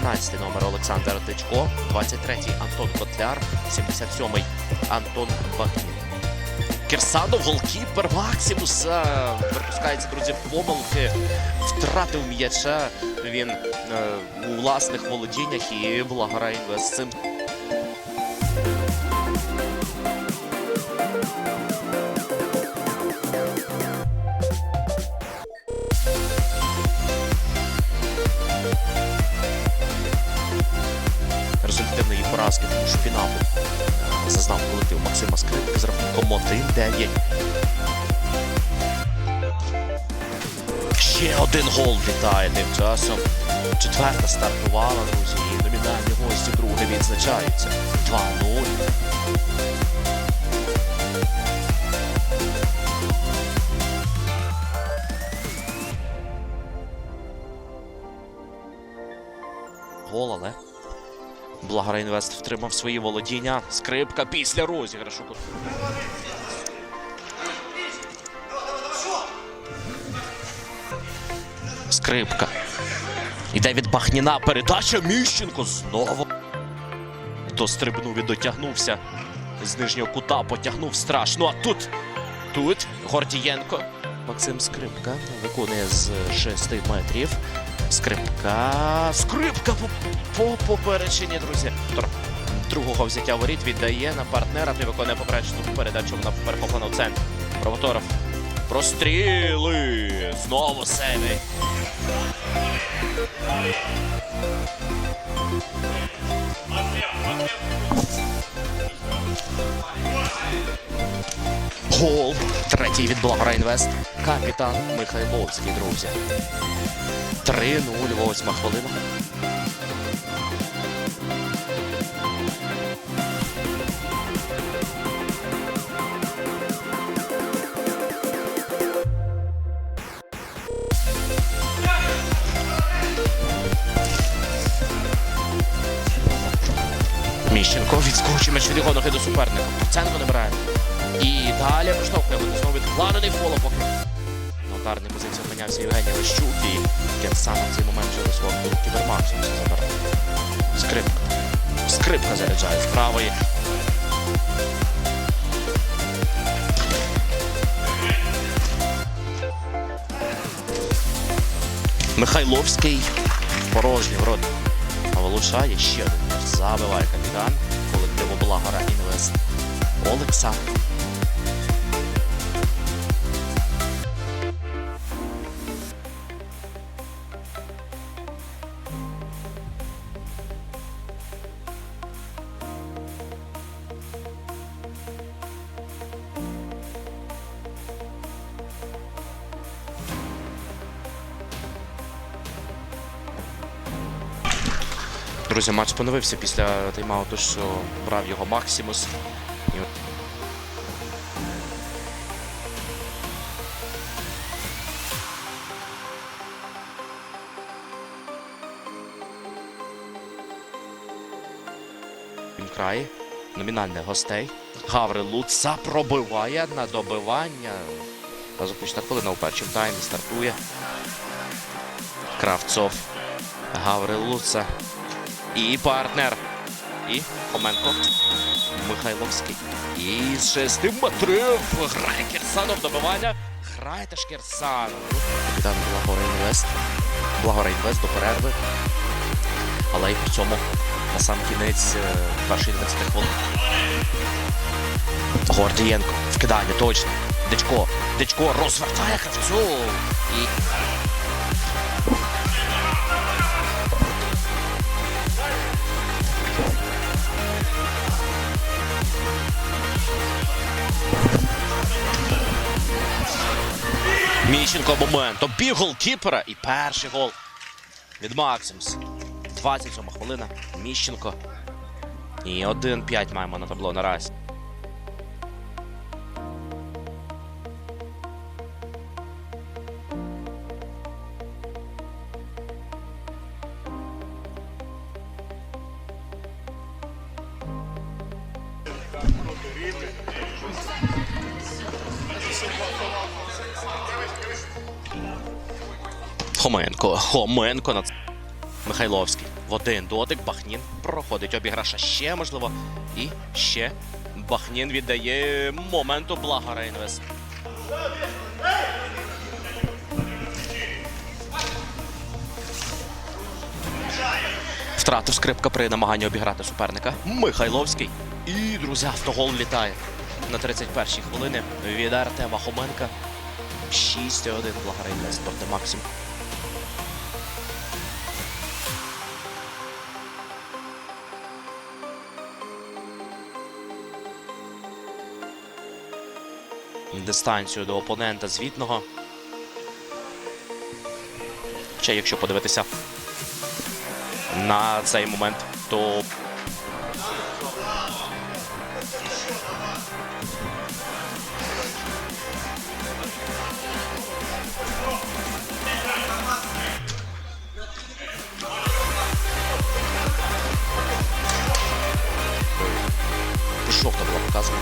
17 номер Олександр Дичко, 23-й Антон Котляр, 77-й Антон Бахнін. Кірсанов, голкіпер Максимуса. Припускається, друзі, помилки. Втратив м'яча. Він е, у власних володіннях і Благора Інвест з цим поразки, тому що фіналу е, зазнав колектив Максима Скрипки з рахунком 1-9. Ще один гол літає тим часом. Четверта стартувала, друзі, і номінальні гості друге відзначаються. 2-0. Гол, але Благора Інвест втримав свої володіння. Скрипка після розіграшу. Скрипка. Іде від Бахніна. Передача Міщенко знову. Дострибнув і дотягнувся. З нижнього кута потягнув страшно. А тут. Тут Гордієнко. Максим Скрипка виконує з 6 метрів. Скрипка. Скрипка по, по поперечині, друзі. Другого взяття воріт віддає на партнера. Той виконує поперечну передачу. Вона перехоплена в центр. Провоторов. Простріли. Знову сейви. Гол. Третій від Благора Інвест. Капітан Михайловський, друзі. 3-0, восьма хвилина. Відскочує м'яч від ноги до суперника. Ценко не брає. І далі проштовхує знову відкладений фоло поки. На ударній позиції опинявся Євгеній Лещук і Кенсан в цей момент до свого кібермаксу забирає. Скрипка. Скрипка заряджає з правої. Михайловський порожній в рот. А вилучає ще один. Забиває капітан колективу Благора Інвест. Олександр. Друзі, матч поновився після тайм-ауту, що брав його Максимус. Край. Номінальних гостей. Гаврил Луца пробиває на добивання. Запущена хвилина у першому таймі стартує. Кравцов. Гаврил Луца. І партнер. І Хоменко. Михайловський. І з шести метрів грає Кірсанов добивання. Грає теж Кірсанов. Капітан. Благора Інвест до перерви. Але і при цьому на сам кінець е, першої 20 хвилин. Гордієнко. Вкидання точно. Дичко. Дичко розвертає Кравцов. І Міщенко момент. Обіг голкіпера і перший гол від Максимс. 27 хвилина. Міщенко. І 1-5 маємо на табло наразі. Хоменко. Хоменко на Михайловський. В один дотик Бахнін проходить обіграша ще можливо. І ще Бахнін віддає моменту Благара Інвест. Втратив скрипка при намаганні обіграти суперника. Михайловський. І, друзі, автогол літає на 31-й хвилини від Артема Хоменка. 6-1 Благара Інвест проти Максим. дистанцію до опонента звітного. Ще якщо подивитися на цей момент, то пішов була показана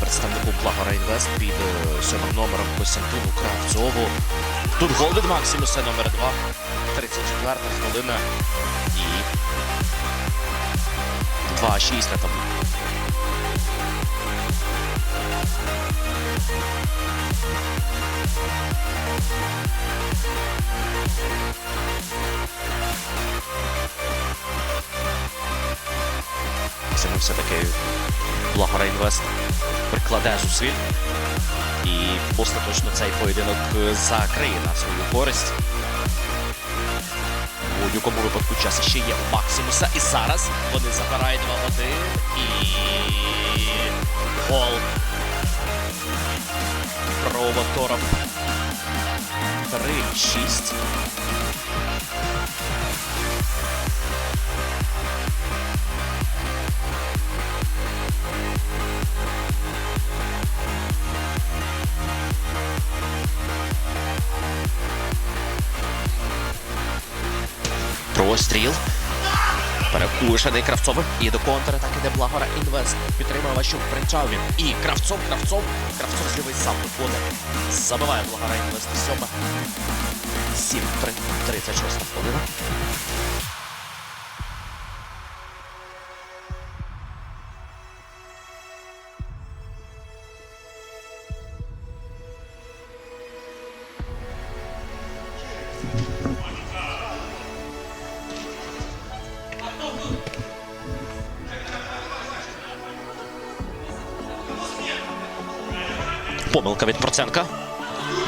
представнику Благора Інвест під е, сьомим номером Костянтину Кравцову. Тут гол від Максимуса номер 2. 34 хвилина. І 2-6 на табло. Все-таки Благора Інвест прикладе зусиль. І остаточно цей поєдинок закриє на свою користь. У будь-якому випадку час ще є у Максимуса. І зараз вони забирають 2 в 1. І гол Провоторов 3-6. Простріл. Перекушений Кравцовим. І до контратаки де Благора Інвест. Підтримує що Принчав він. І Кравцов, Кравцов. Кравцов з сам виходить. Забиває Благора Інвест. 7. 7-3. 36 хвилина. Помилка від Проценка.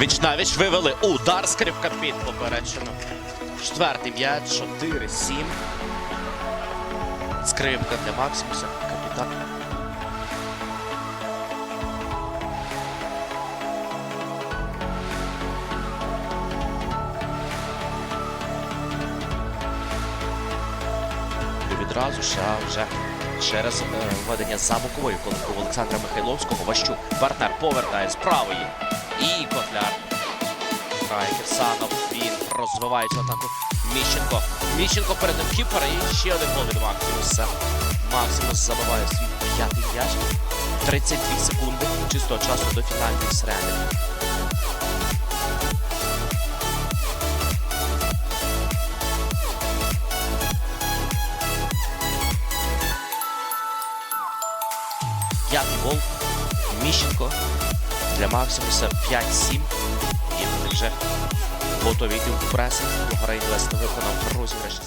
Віч вивели удар скрипка під попереджено. Четвертий м'яч, 4-7. Скрипка для Максимуса. Капітан. Відразу а вже через е, введення за боковою колонку Олександра Михайловського. Ващук партнер повертає з правої. І Котляр. Грає Кирсанов. Він розвиває цю атаку. Міщенко. Міщенко перед ним кіпер і ще один гол від Максимуса. Максимус забиває свій п'ятий м'яч. 32 секунди чистого часу до фінальної середини. Гол. Міщенко для Максимуса 5-7. І вони вже готові йти в пресинг. Гора Інвест виконав розіграш.